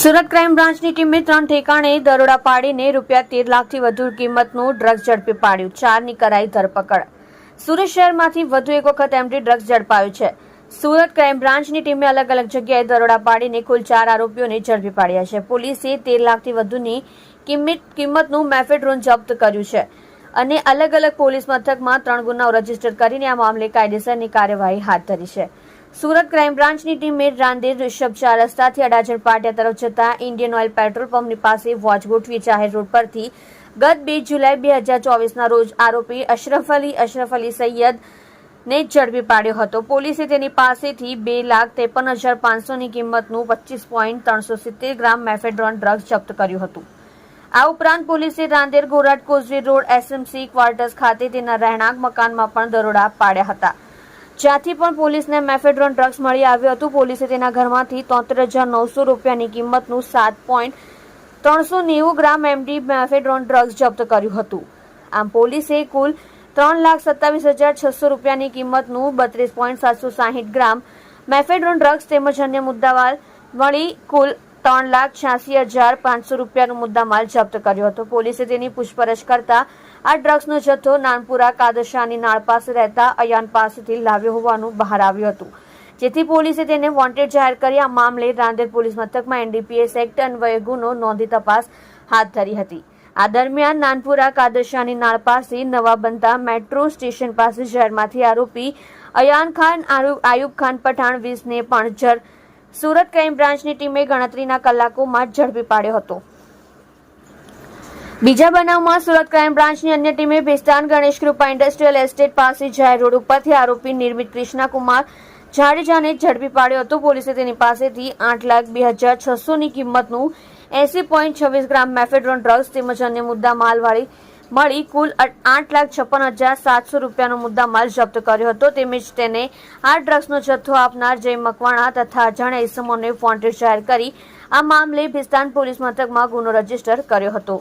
Surat crime બ્રાન્ચની ટીમે ત્રણ ઠેકાણે દરોડા પાડીને રૂપિયા તેર લાખથી વધુ કિંમતનું ડ્રગ્સ ઝડપી પાડ્યું. ચારની કરાઈ ધરપકડ. સુરત શહેરમાંથી વધુ એક વખત એમડી ડ્રગ્સ ઝડપાયું છે. સુરત ક્રાઇમ બ્રાન્ચની ટીમે અલગ અલગ જગ્યાએ દરોડા પાડીને કુલ ચાર આરોપીઓને ઝડપી પાડ્યા છે. પોલીસે તેર લાખથી વધુની કિંમત, કિંમતનું મેફેડ્રોન જપ્ત કર્યું છે અને અલગ અલગ પોલીસ મથકમાં ત્રણ ગુનાઓ રજિસ્ટર કરીને આ મામલે કાયદેસરની કાર્યવાહી હાથ ધરી છે. સુરત ક્રાઇમ બ્રાન્ચની ટીમે રાંદેર ઋષભ ચાર રસ્તાથી અડાજણ પાટિયા તરફ જતા ઇન્ડિયન ઓઇલ પેટ્રોલ પંપની પાસે વોચ ગોઠવી જાહેર રોડ પરથી ગત બે જુલાઈ બે હજાર ચોવીસના રોજ આરોપી અશરફ અલી અશરફ અલી સૈયદ ને ઝડપી પાડ્યો હતો. પોલીસે તેની પાસેથી બે લાખ ત્રેપન હજાર પાંચસોની કિંમતનું પચીસ પોઈન્ટ ત્રણસો સિત્તેર ગ્રામ મેફેડ્રોન ડ્રગ્સ જપ્ત કર્યું હતું. આ ઉપરાંત પોલીસે Rander Gorat causeway road SMC quarters ખાતે તેના રહેણાંક મકાનમાં પણ દરોડા પાડ્યા હતા. જ્યાંથી પણ પોલીસને મેફેડ્રોન ડ્રગ્સ મળી આવ્યું હતું, પોલીસે તેના ઘરમાંથી તોતેર હજાર નવસો રૂપિયાની કિંમતનું સાત પોઈન્ટ ત્રણસો નેવું ગ્રામ એમડી મેફેડ્રોન ડ્રગ્સ જપ્ત કર્યું હતું. આમ પોલીસે કુલ ત્રણ લાખ સત્તાવીસ હજાર છસો રૂપિયાની કિંમતનું બત્રીસ પોઈન્ટ સાતસો સાહીઠ ગ્રામ મેફેડ્રોન ડ્રગ્સ તેમજ અન્ય મુદ્દાવાલ મળી કુલ ત્રણ લાખ છ્યાસી હજાર પાંચસો રૂપિયાનો મુદ્દામાલ જપ્ત કર્યો હતો. પોલીસે તેની પૂછપરછ કરતા આ ડ્રગ્સનો જથ્થો નાનપુરા કાદશાની નાળ પાસે રહેતા અયાન પાસેથી લાવ્યો હોવાનું બહાર આવ્યું હતું. જેથી પોલીસે તેને વોન્ટેડ જાહેર કરી આ મામલે રાંદેર પોલીસ મથકમાં એનડીપીએસ એક્ટ અન્વયે ગુનો નોંધી તપાસ હાથ ધરી હતી. આ દરમિયાન નાનપુરા કાદશાની નાળ પાસે નવા બનતા મેટ્રો સ્ટેશન પાસે શહેરમાંથી આરોપી અયાન ખાન આયુબ ખાન પઠાણ વીસને પણ જર સુરત ક્રાઇમ બ્રાન્ચની ટીમે ગણતરીના કલાકોમાં ઝડપી પાડ્યો હતો. બીજા બનાવમાં સુરત ક્રાઇમ બ્રાન્ચની અન્ય ટીમે ભેસ્તાન ગણેશ કૃપા ઇન્ડસ્ટ્રીયલ એસ્ટેટ પાસે જાહેર રોડ ઉપરથી આરોપી નિર્મિત કૃષ્ણકુમાર જાડેજાને ઝડપી પાડ્યો હતો. પોલીસે તેની પાસેથી આઠ લાખ બે હજાર છસોની કિંમતનું એસી પોઈન્ટ છવ્વીસ ગ્રામ મેફેડ્રોન ડ્રગ્સ તેમજ અન્ય મુદ્દા માલવાળી મળી કુલ આઠ લાખ છપ્પન હજાર સાતસો રૂપિયાનો મુદ્દામાલ જપ્ત કર્યો હતો. તેમજ તેને આ ડ્રગ્સનો જથ્થો આપનાર જય મકવાણા તથા અજાણ્યા ઇસમોને વોન્ટેડ જાહેર કરી આ મામલે ભિસ્તાન પોલીસ મથકમાં ગુનો રજિસ્ટર કર્યો હતો.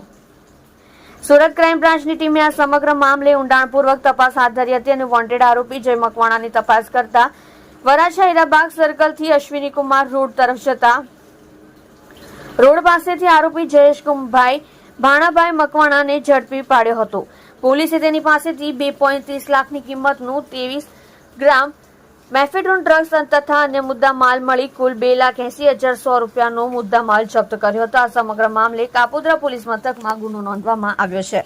સુરત ક્રાઇમ બ્રાન્ચની ટીમે આ સમગ્ર મામલે ઊંડાણપૂર્વક તપાસ હાથ ધરી હતી અને વોન્ટેડ આરોપી જય મકવાણાની તપાસ કરતા વરાછા હીરાબાગ સર્કલથી અશ્વિની કુમાર રોડ તરફ જતા રોડ પાસેથી આરોપી જયેશભાઈ ભાણાભાઈ મકવાણાને ઝડપી પાડ્યો હતો. પોલીસે તેની પાસેથી બે પોઈન્ટ લાખની કિંમતનું ત્રેવીસ ગ્રામ મેફેડ્રોન ડ્રગ્સ તથા અન્ય મુદ્દા માલ મળી કુલ બે લાખ એસી હજાર સો રૂપિયાનો મુદ્દા માલ જપ્ત કર્યો હતો. આ સમગ્ર મામલે કાપોદ્રા પોલીસ મથકમાં ગુનો નોંધવામાં આવ્યો છે.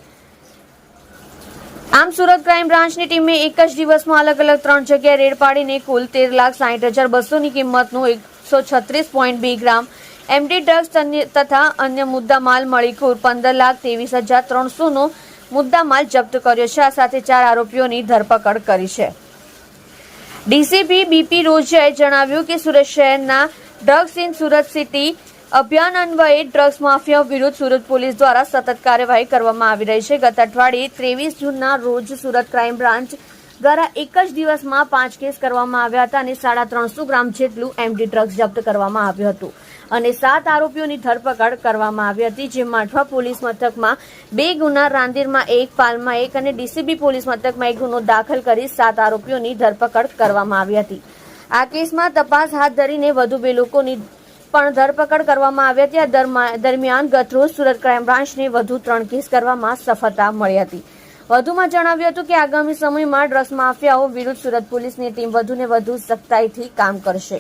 આમ સુરત ક્રાઇમ બ્રાન્ચની ટીમે એક જ દિવસમાં અલગ અલગ ત્રણ જગ્યાએ રેડ પાડીને કુલ તેર લાખ સાહીઠ હજાર બસોની કિંમતનું એકસો છત્રીસ પોઈન્ટ બે ગ્રામ એમડી ડ્રગ્સ તથા અન્ય મુદ્દા માલ મળી કુલ પંદર લાખ ત્રેવીસ હજાર મુદ્દા માલ જપ્ત કર્યો છે. આ સાથે ચાર આરોપીઓની ધરપકડ કરી છે. ડીસીપી બીપી રોજાએ જણાવ્યું કે સુરત શહેરના ડ્રગ્સ ઇન સુરત સિટી અભિયાન અન્વયે ડ્રગ્સ માફિયા વિરુદ્ધ સુરત પોલીસ દ્વારા સતત કાર્યવાહી કરવામાં આવી રહી છે. ગત અઠવાડિયે ત્રેવીસ જૂનના રોજ સુરત ક્રાઇમ બ્રાન્ચ દ્વારા એક જ દિવસમાં પાંચ કેસ કરવામાં આવ્યા હતા અને સાડા ત્રણસો ગ્રામ જેટલું એમડી ડ્રગ્સ જપ્ત કરવામાં આવ્યું હતું. અને સાત આરોપીઓની ધરપકડ કરવામાં આવી હતી, જેમાં અઠવા પોલીસ મથકમાં બે ગુના, રાંદેરમાં એક, પાલમાં એક અને ડીસીબી પોલીસ મથકમાં એક ગુનો દાખલ કરી સાત આરોપીઓની ધરપકડ કરવામાં આવી હતી. આ કેસમાં તપાસ હાથ ધરીને વધુ બે લોકોની પણ ધરપકડ કરવામાં આવી હતી. આ દરમા- દરમિયાન ગતરોજ સુરત ક્રાઇમ બ્રાન્ચને વધુ ત્રણ કેસ કરવામાં સફળતા મળી હતી. વધુમાં જણાવ્યું હતું કે આગામી સમયમાં ડ્રગ્સ માફિયાઓ વિરુદ્ધ સુરત પોલીસની ટીમ વધુને વધુ સખ્તાઈથી કામ કરશે.